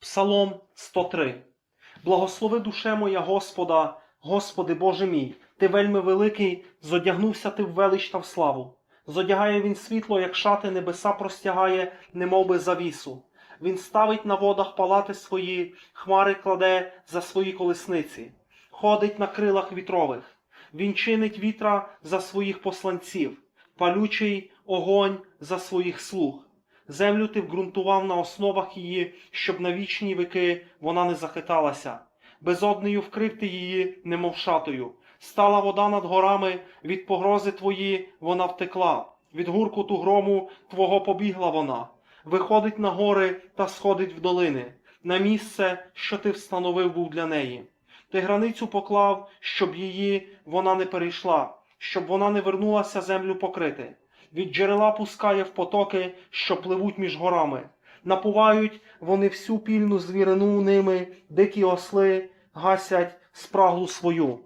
Псалом 103. Благослови душе моя Господа, Господи Боже мій, Ти вельми великий, зодягнувся ти в велич та в славу. Зодягає він світло, як шати небеса простягає, немов би завісу. Він ставить на водах палати свої, хмари кладе за свої колесниці, ходить на крилах вітрових. Він чинить вітра за своїх посланців, палючий огонь за своїх слуг. Землю ти вґрунтував на основах її, щоб на вічні віки вона не захиталася. Безоднею вкрив ти її, немов шатою. Стала вода над горами, від погрози твої вона втекла, від гуркуту грому твого побігла вона. Виходить на гори та сходить в долини, на місце, що ти встановив був для неї. Ти границю поклав, щоб її вона не перейшла, щоб вона не вернулася землю покрити. Від джерела пускає в потоки, що пливуть між горами. Напувають вони всю пільну звірину ними, дикі осли гасять спраглу свою.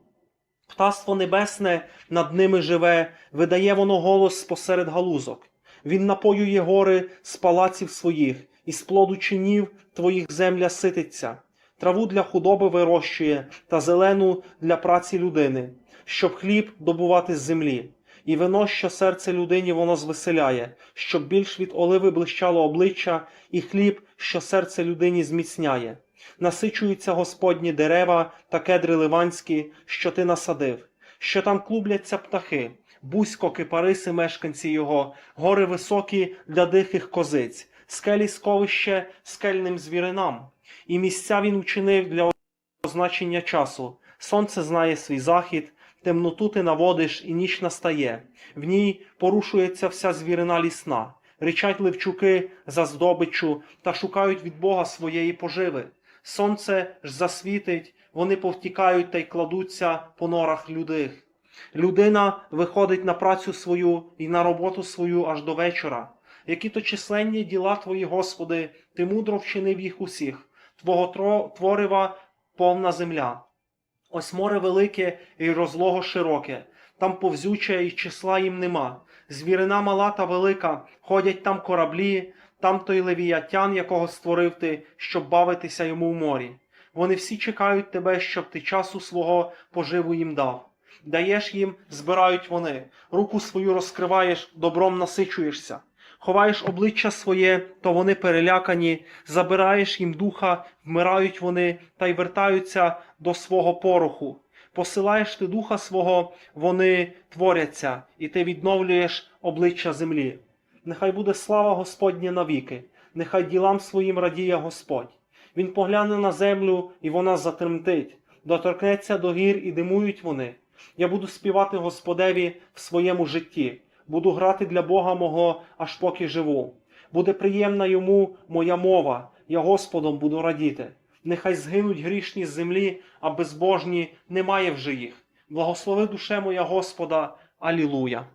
Птаство небесне над ними живе, видає воно голос посеред галузок. Він напоює гори з палаців своїх, і з плоду чинів твоїх земля сититься. Траву для худоби вирощує та зелену для праці людини, щоб хліб добувати з землі. І вино, що серце людині воно звеселяє, щоб більш від оливи блищало обличчя, і хліб, що серце людині зміцняє. Насичуються Господні дерева та кедри ливанські, що ти насадив, що там клубляться птахи, бузько кипариси мешканці його, гори високі для дихих козиць, скелі сковище скельним звіринам. І місця він учинив для означення часу. Сонце знає свій захід, темноту ти наводиш, і ніч настає. В ній порушується вся звірина лісна, ричать левчуки за здобиччю та шукають від Бога своєї поживи. Сонце ж засвітить, вони повтікають та й кладуться по норах людих. Людина виходить на працю свою і на роботу свою аж до вечора. Які то численні діла твої, Господи, ти мудро вчинив їх усіх, Твого творива повна земля. Ось море велике і розлого широке, там повзюче і числа їм нема. Звірина мала та велика, ходять там кораблі, там той левіятян, якого створив ти, щоб бавитися йому в морі. Вони всі чекають тебе, щоб ти часу свого поживу їм дав. Даєш їм, збирають вони, руку свою розкриваєш, добром насичуєшся. Ховаєш обличчя своє, то вони перелякані, забираєш їм духа, вмирають вони та й вертаються до свого пороху. Посилаєш ти духа свого, вони творяться, і ти відновлюєш обличчя землі. Нехай буде слава Господня навіки, нехай ділам своїм радіє Господь. Він погляне на землю, і вона затремтить, доторкнеться до гір, і димують вони. Я буду співати Господеві в своєму житті, буду грати для Бога мого, аж поки живу. Буде приємна йому моя мова, я Господом буду радіти. Нехай згинуть грішні з землі, а безбожні немає вже їх. Благослови душе моя Господа. Алілуя.